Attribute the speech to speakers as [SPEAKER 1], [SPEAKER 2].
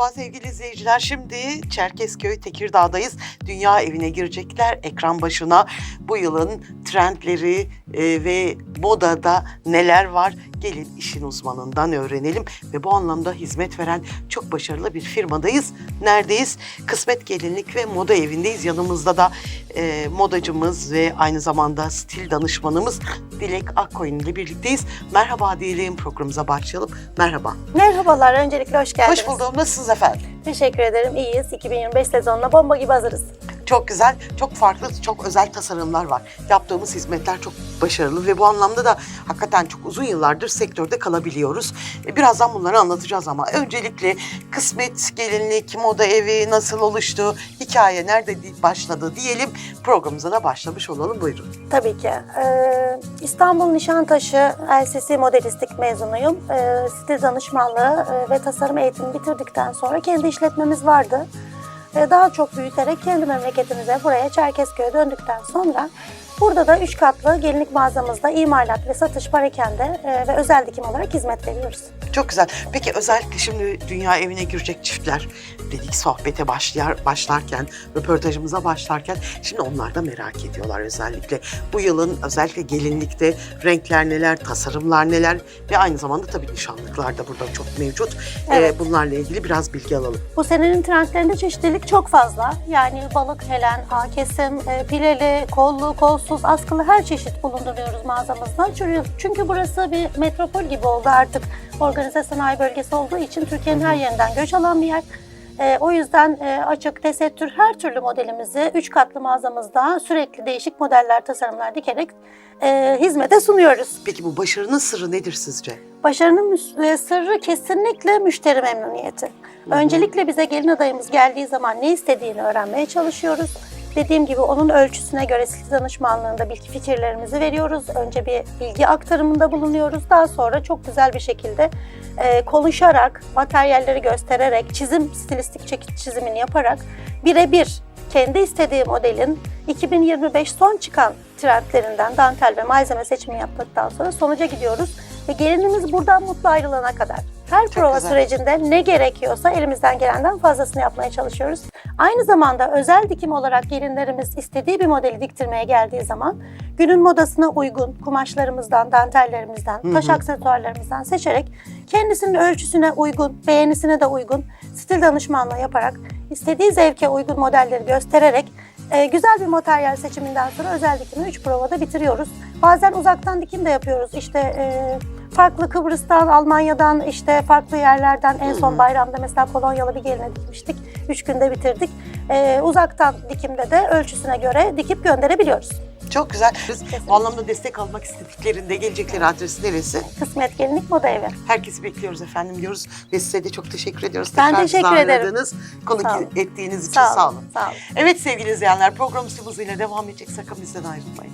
[SPEAKER 1] sevgili izleyiciler. Şimdi Çerkezköy Tekirdağ'dayız. Dünya evine girecekler ekran başına. Bu yılın trendleri e, ve modada neler var? Gelin işin uzmanından öğrenelim. Ve bu anlamda hizmet veren çok başarılı bir firmadayız. Neredeyiz? Kısmet Gelinlik ve Moda Evi'ndeyiz. Yanımızda da e, modacımız ve aynı zamanda stil danışmanımız Dilek Akkoyun ile birlikteyiz. Merhaba diyelim programımıza başlayalım. Merhaba.
[SPEAKER 2] Merhabalar, öncelikle hoş geldiniz.
[SPEAKER 1] Hoş buldum. Nasılsınız efendim?
[SPEAKER 2] Teşekkür ederim, iyiyiz. 2025 sezonuna bomba gibi hazırız.
[SPEAKER 1] Çok güzel, çok farklı, çok özel tasarımlar var. Yaptığımız hizmetler çok başarılı ve bu anlamda da hakikaten çok uzun yıllardır sektörde kalabiliyoruz. E, Birazdan bunları anlatacağız ama öncelikle kısmet, gelinlik, moda evi nasıl oluştu, hikaye nerede başladı diyelim. Programımıza da başlamış olalım. Buyurun.
[SPEAKER 2] Tabii ki. Ee, İstanbul Nişantaşı LCC modelistik mezunuyum. Ee, stil danışmanlığı e, ve tasarım eğitimi bitirdikten sonra kendi işletmemiz vardı. Ee, daha çok büyüterek kendi memleketimize, buraya Çerkezköy'e döndükten sonra burada da üç katlı gelinlik mağazamızda imalat ve satış parakende e, ve özel dikim olarak hizmet veriyoruz.
[SPEAKER 1] Çok güzel. Peki özellikle şimdi dünya evine girecek çiftler dedik sohbete başlar, başlarken, röportajımıza başlarken şimdi onlar da merak ediyorlar özellikle. Bu yılın özellikle gelinlikte renkler neler, tasarımlar neler ve aynı zamanda tabii nişanlıklar da burada çok mevcut.
[SPEAKER 2] Evet.
[SPEAKER 1] Ee, bunlarla ilgili biraz bilgi alalım.
[SPEAKER 2] Bu senenin trendlerinde çeşitlilik çok fazla. Yani balık, helen, A kesim, e, pileli, kollu, kolsuz, askılı her çeşit bulunduruyoruz mağazamızda. Çünkü, burası bir metropol gibi oldu artık. Organize sanayi bölgesi olduğu için Türkiye'nin her yerinden göç alan bir yer. E, o yüzden e, açık, tesettür her türlü modelimizi üç katlı mağazamızda sürekli değişik modeller, tasarımlar dikerek e, hizmete sunuyoruz.
[SPEAKER 1] Peki bu başarının sırrı nedir sizce?
[SPEAKER 2] Başarının e, sırrı kesinlikle müşteri memnuniyeti. Öncelikle bize gelin adayımız geldiği zaman ne istediğini öğrenmeye çalışıyoruz. Dediğim gibi onun ölçüsüne göre stil danışmanlığında bilgi fikirlerimizi veriyoruz. Önce bir bilgi aktarımında bulunuyoruz. Daha sonra çok güzel bir şekilde e, konuşarak, materyalleri göstererek, çizim, stilistik çekiç çizimini yaparak birebir kendi istediği modelin 2025 son çıkan trendlerinden dantel ve malzeme seçimi yaptıktan sonra sonuca gidiyoruz. Ve gelinimiz buradan mutlu ayrılana kadar. Her prova
[SPEAKER 1] güzel.
[SPEAKER 2] sürecinde ne gerekiyorsa elimizden gelenden fazlasını yapmaya çalışıyoruz. Aynı zamanda özel dikim olarak gelinlerimiz istediği bir modeli diktirmeye geldiği zaman günün modasına uygun kumaşlarımızdan, dantellerimizden, taş aksesuarlarımızdan seçerek kendisinin ölçüsüne uygun, beğenisine de uygun stil danışmanlığı yaparak istediği zevke uygun modelleri göstererek e, güzel bir materyal seçiminden sonra özel dikimi 3 provada bitiriyoruz. Bazen uzaktan dikim de yapıyoruz. İşte e, farklı Kıbrıs'tan, Almanya'dan, işte farklı yerlerden en son bayramda mesela Polonyalı bir geline dikmiştik. 3 günde bitirdik. E, uzaktan dikimde de ölçüsüne göre dikip gönderebiliyoruz.
[SPEAKER 1] Çok güzel. Biz bu anlamda destek almak istediklerinde gelecekleri adresi neresi?
[SPEAKER 2] Kısmet Gelinlik Moda Evi.
[SPEAKER 1] Herkesi bekliyoruz efendim diyoruz ve size de çok teşekkür ediyoruz.
[SPEAKER 2] Ben
[SPEAKER 1] Tekrar
[SPEAKER 2] teşekkür ederim.
[SPEAKER 1] konuk
[SPEAKER 2] Sağ olun.
[SPEAKER 1] ettiğiniz için
[SPEAKER 2] Sağ olun.
[SPEAKER 1] sağ olun.
[SPEAKER 2] Sağ olun.
[SPEAKER 1] Evet sevgili izleyenler programımız hızıyla devam edecek. Sakın bizden ayrılmayın.